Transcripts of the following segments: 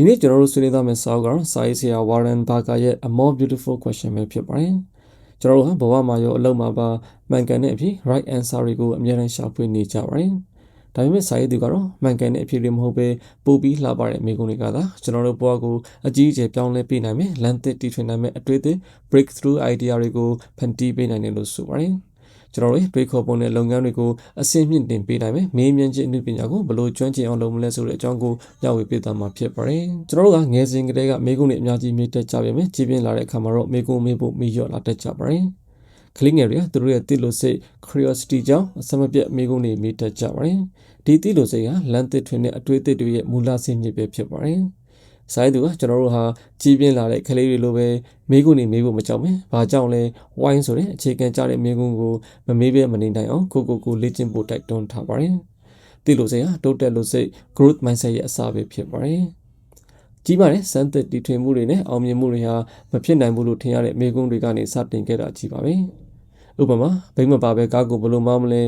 ဒီနေ့ကျွန်တော်တို့ဆွေးနွေးသွားမယ့်စာအုပ်ကတော့စာရေးဆရာ Warren Barker ရဲ့ A More Beautiful Question ပဲဖြစ်ပါတယ်ကျွန်တော်တို့ဟာဘဝမှာရောအလုပ်မှာပါမှန်ကန်တဲ့အဖြစ် right answer တွေကိုအများအားရှာဖွေနေကြပါတယ်ဒါပေမဲ့စာရေးသူကတော့မှန်ကန်တဲ့အဖြစ်တွေမဟုတ်ပဲပို့ပြီးလှပတဲ့မိကုံတွေကသာကျွန်တော်တို့ဘဝကိုအကြီးအကျယ်ပြောင်းလဲပေးနိုင်မယ်လမ်းသစ်တီထွင်နိုင်မယ်အတွေ့အသစ် breakthrough idea တွေကိုဖန်တီးပေးနိုင်တယ်လို့ဆိုပါတယ် ကျွန်တော်တို့တွေးခေါ်ပုံတဲ့လုပ်ငန်းတွေကိုအဆင့်မြင့်တင်ပေးနိုင်မယ်။မေးမြန်းခြင်းအမှုပညာကိုဘယ်လိုကျွမ်းကျင်အောင်လုပ်မလဲဆိုတဲ့အကြောင်းကိုမျှဝေပေးသွားမှာဖြစ်ပါတယ်။ကျွန်တော်တို့ကငယ်စဉ်ကတည်းကမေးခွန်းတွေအများကြီးမေးတတ်ကြပါမယ်။ကြည်ပြင်းလာတဲ့အခါမှာတော့မေးခွန်းမေးဖို့မေးလျော့လာတတ်ကြပါတယ်။ကလေးငယ်တွေကသူတို့ရဲ့တိလို့စိတ် curiosity ကြောင့်အစမပြတ်မေးခွန်းတွေမေးတတ်ကြပါတယ်။ဒီတိလို့စိတ်ကလမ်းသစ်ထွင်တဲ့အတွေ့အသစ်တွေရဲ့မူလဆင်းမြစ်ပဲဖြစ်ပါတယ်။ ဆိုင်သူကကျွန်တော်တို့ဟာကြီးပြင်းလာတဲ့ကလေးတွေလိုပဲမေးခွန်းနေမေးဖို့မကြောက်မယ်။ဘာကြောင့်လဲဝိုင်းဆိုတဲ့အခြေခံကြတဲ့မေးခွန်းကိုမမေးဘဲမနေနိုင်အောင်ကိုကိုကိုလေ့ကျင့်ဖို့တိုက်တွန်းထားပါတယ်။ဒီလိုစိတ်ဟာတိုးတက်လို့စိတ် growth mindset ရဲ့အစားပဲဖြစ်ပါတယ်။ကြီးမားတဲ့စမ်းသစ်တီထွင်မှုတွေနဲ့အောင်မြင်မှုတွေဟာမဖြစ်နိုင်ဘူးလို့ထင်ရတဲ့မေးခွန်းတွေကနေစတင်ခဲ့တာကြီးပါပဲ။ဥပမာဘိမပါပဲကားကိုဘယ်လိုမှမလဲ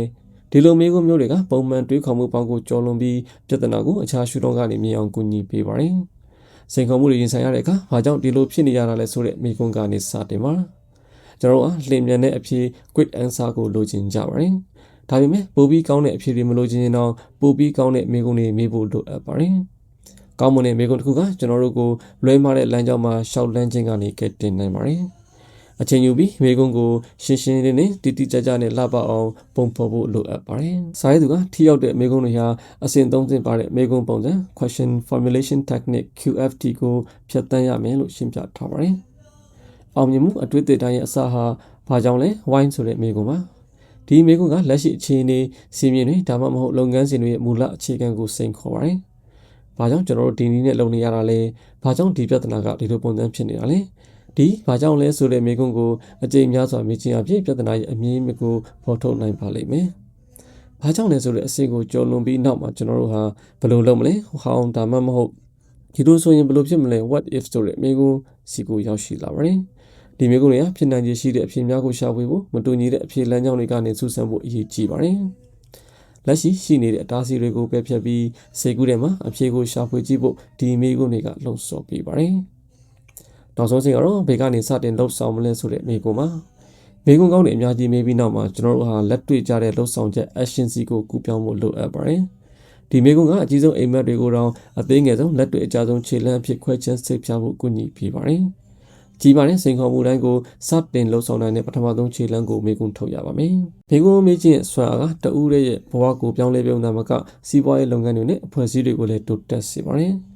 ဒီလိုမေးခွန်းမျိုးတွေကပုံမှန်တွေးခေါ်မှုပေါင်းကိုကျော်လွန်ပြီးပြဿနာကိုအခြားရှုထောင့်ကနေမြင်အောင်ကူညီပေးပါတယ်။ စိန်ခေါ်မှုတွေရင်ဆိုင်ရတဲ့အခါဘာကြောင့်ဒီလိုဖြစ်နေရတာလဲဆိုတဲ့မိကွန်းကနေစတင်ပါကျွန်တော်တို့ကလင်မြန်တဲ့အဖြေ quick answer ကိုလိုချင်ကြပါတယ်ဒါပေမဲ့ပိုပြီးကောင်းတဲ့အဖြေတွေမလိုချင်ရင်တော့ပိုပြီးကောင်းတဲ့မိကွန်းတွေမေးဖို့လိုအပ်ပါတယ်ကောင်းမွန်တဲ့မိကွန်းတစ်ခုကကျွန်တော်တို့ကိုလွဲမှားတဲ့လမ်းကြောင်းမှာရှောက်လန်းခြင်းကနေကဲတင်နိုင်ပါတယ် အချိန်ယူပြီးမိကုန်းကိုရှင်းရှင်းလင်းလင်းတိတိကျကျနဲ့လှပအောင်ပုံဖော်ဖို့လိုအပ်ပါတယ်။စာရေးသူကထိရောက်တဲ့မိကုန်းတွေဟာအစဉ်သုံးသင့်ပါတဲ့မိကုန်းပုံစံ question formulation technique QFT ကိုဖြတ်သန်းရမယ်လို့ရှင်းပြထားပါတယ်။အောင်မြင်မှုအတွေ့အကြုံတိုင်းရဲ့အစဟာဘာကြောင့်လဲ why ဆိုတဲ့မိကုန်းပါ။ဒီမိကုန်းကလက်ရှိအခြေအနေစီမင်းတွေဒါမှမဟုတ်လုပ်ငန်းစဉ်တွေရဲ့မူလအခြေခံကိုစိန်ခေါ်ပါတယ်။ဘာကြောင့်ကျွန်တော်တို့ဒီနည်းနဲ့လုပ်နေရတာလဲ။ဘာကြောင့်ဒီပြဿနာကဒီလိုပုံစံဖြစ်နေတာလဲ။ ဒီဘာကြောင့်လဲဆိုတဲ့မေးခွန်းကိုအကြိမ်များစွာမေးခြင်းအဖြစ်ပြဿနာရဲ့အမြင်ကိုဖော်ထုတ်နိုင်ပါလိမ့်မယ်။ဘာကြောင့်လဲဆိုတဲ့အစီကိုကြော်လွန်ပြီးနောက်မှာကျွန်တော်တို့ဟာဘယ်လိုလုပ်မလဲ။ဟောင်းဒါမှမဟုတ်ဒီလိုဆိုရင်ဘယ်လိုဖြစ်မလဲ what if ဆိုတဲ့မေးခွန်းစီကိုရောက်ရှိလာပါတယ်။ဒီမေးခွန်းတွေကဖြစ်နိုင်ခြေရှိတဲ့အဖြစ်များကိုရှာဖွေဖို့မတူညီတဲ့အဖြစ်လမ်းကြောင်းတွေကနေစူးစမ်းဖို့အရေးကြီးပါတယ်။လက်ရှိရှိနေတဲ့အတားအဆီးတွေကိုပယ်ဖြတ်ပြီးစေကူးထဲမှာအဖြေကိုရှာဖွေကြည့်ဖို့ဒီမိကုန်းတွေကလှုံ့ဆော်ပေးပါတယ်။ နောက်ဆုံးစဉ်ကတော့ဘေကနေစတင်လှုပ်ဆောင်မလဲဆိုတဲ့မိကုံမှာမိကုံကောင်းတွေအများကြီးမေးပြီးနောက်မှာကျွန်တော်တို့ဟာလက်တွေ့ကြတဲ့လှုပ်ဆောင်ချက် action စီကိုကူပြောင်းဖို့လိုအပ်ပါတယ်ဒီမိကုံကအကြီးဆုံးအိမ်မက်တွေကိုတော့အသေးငယ်ဆုံးလက်တွေ့အကြဆုံးခြေလှမ်းအဖြစ်ခွဲချမ်းစိတ်ဖြာဖို့ကူညီပေးပါတယ်ကြီးမားတဲ့စိန်ခေါ်မှုတိုင်းကိုစတင်လှုပ်ဆောင်နိုင်တဲ့ပထမဆုံးခြေလှမ်းကိုမေကွန်းထုတ်ရပါမယ်။မေကွန်းမေးခြင်းဆွမ်းအားကတဦးရဲ့ဘဝကိုပြောင်းလဲပြုံးတာမကစီးပွားရေးလုပ်ငန်းတွေနဲ့အဖွဲ့အစည်းတွေကိုလည်းတိုးတက်စေပါတယ်။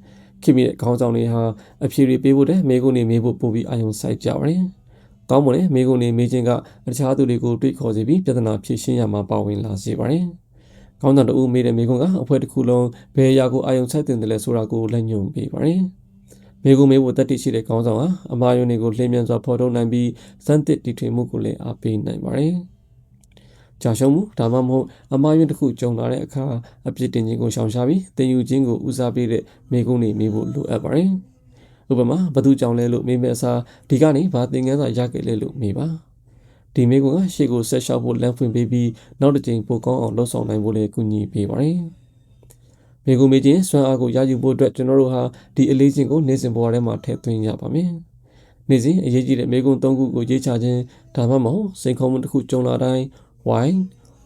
ခင်မိတဲ့ခေါင်းဆောင်တွေဟာအဖြေတွေပေးဖို့တဲ့မိကုန်းတွေမေးဖို့ပို့ပြီးအာရုံစိုက်ကြပါတယ်။ကောင်းမွန်တဲ့မိကုန်းတွေမေးခြင်းကတခြားသူတွေကိုတွေးခေါ်စေပြီးပြဿနာဖြေရှင်းရမှာပါဝင်လာစေပါတယ်။ကောင်းဆောင်တို့မေးတဲ့မိကုန်းကအဖွဲ့တစ်ခုလုံးဘယ်အရာကိုအာရုံစိုက်တင်တယ်လဲဆိုတာကိုလက်ညွှန်ပေးပါတယ်။မိကုန်းမေးဖို့တတ်သိရှိတဲ့ခေါင်းဆောင်ဟာအမာယုန်တွေကိုလျင်မြန်စွာဖော်ထုတ်နိုင်ပြီးစမ်းသစ်တည်ထွင်မှုကိုလည်းအားပေးနိုင်ပါတယ်။ ကြာရှုံးမှုဒါမှမဟုတ်အမှားယွင်းတစ်ခုကြုံလာတဲ့အခါအပြစ်တင်ခြင်းကိုရှောင်ရှားပြီးတင်ယူခြင်းကိုဦးစားပေးတဲ့မိကုန်းတွေမိဖို့လိုအပ်ပါတယ်။ဥပမာဘသူကြောင့်လဲလို့မိမဲ့အစားဒီကနေဘာသင်ခန်းစာရခဲ့လဲလို့မိပါ။ဒီမိကုန်းကရှေ့ကိုဆက်လျှောက်ဖို့လမ်းဖွင့်ပေးပြီးနောက်တစ်ကြိမ်ပိုကောင်းအောင်လှုပ်ဆောင်နိုင်ဖို့လည်းကူညီပေးပါတယ်။မိကုန်းမေးခြင်းစွမ်းအားကိုရယူဖို့အတွက်ကျွန်တော်တို့ဟာဒီအလေးချင်းကိုနေစဉ်ဘဝထဲမှာထည့်သွင်းရပါမယ်။နေ့စဉ်အရေးကြီးတဲ့မိကုန်း၃ခုကိုရေးချခြင်းဒါမှမဟုတ်စိန်ခေါ်မှုတစ်ခုကြုံလာတိုင်း why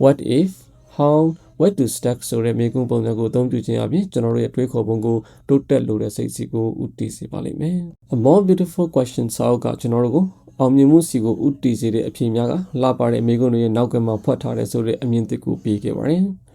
what if how what to stack ဆိုတဲ့မေးခွန်းပုံစံကိုအသုံးပြုခြင်းအပြင်ကျွန်တော်တို့ရဲ့တွေးခေါ်ပုံကိုတိုးတက်လို့တဲ့စိတ်စီကိုဥတည်စေပါလိမ့်မယ်။ A more beautiful question စာအုပ်ကကျွန်တော်တို့ကိုအောင်မြင်မှုစီကိုဥတည်စေတဲ့အဖြေများကလှပတဲ့မေးခွန်းတွေရဲ့နောက်ကမှဖွက်ထားတဲ့ဆိုတဲ့အမြင်သစ်ကိုပေးခဲ့ပါတယ်။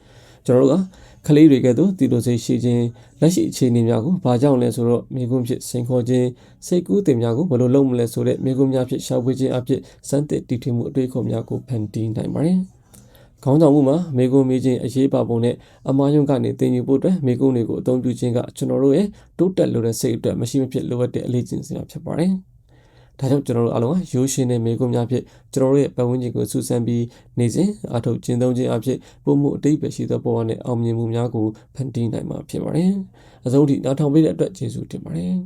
ကျွန်တော်တို့ကကလေးတွေကဲ့သို့တည်လို့စိတ်ရှိခြင်းလက်ရှိအခြေအနေများကိုဘာကြောင့်လဲဆိုတော့မိကွန်းဖြစ်စိန်ခေါ်ခြင်းစိတ်ကူးတင်များကိုဘယ်လိုလုပ်မလဲဆိုတဲ့မိကွန်းများဖြစ်ရှောက်ဝေးခြင်းအဖြစ်စမ်းသစ်တည်ထွင်မှုအတွေ့အခေါ်များကိုဖန်တီးနိုင်ပါတယ်။ခေါင်းဆောင်မှုမှာမိကွန်းမေးခြင်းအရေးပါပုံနဲ့အမားယုံကနေတင်ယူဖို့အတွက်မိကွန်းတွေကိုအသုံးပြုခြင်းကကျွန်တော်တို့ရဲ့တိုးတက်လို့တဲ့စိတ်အတွက်မရှိမဖြစ်လိုအပ်တဲ့အလေးကျင့်စရာဖြစ်ပါတယ်။ ဒါကြောင့်ကျွန်တော်တို့အားလုံးကရိုးရှင်းတဲ့မေကွန်းများဖြင့်ကျွန်တော်တို့ရဲ့ပတ်ဝန်းကျင်ကိုစူးစမ်းပြီးနေစဉ်အထောက်ကျင့်သုံးခြင်းအဖြစ်ပုံမှုအတိတ်ပဲရှိသောဘဝနဲ့အောင်မြင်မှုများကိုဖန်တီးနိုင်မှာဖြစ်ပါတယ်။အဆုံးထိနားထောင်ပေးတဲ့အတွက်ကျေးဇူးတင်ပါတယ်။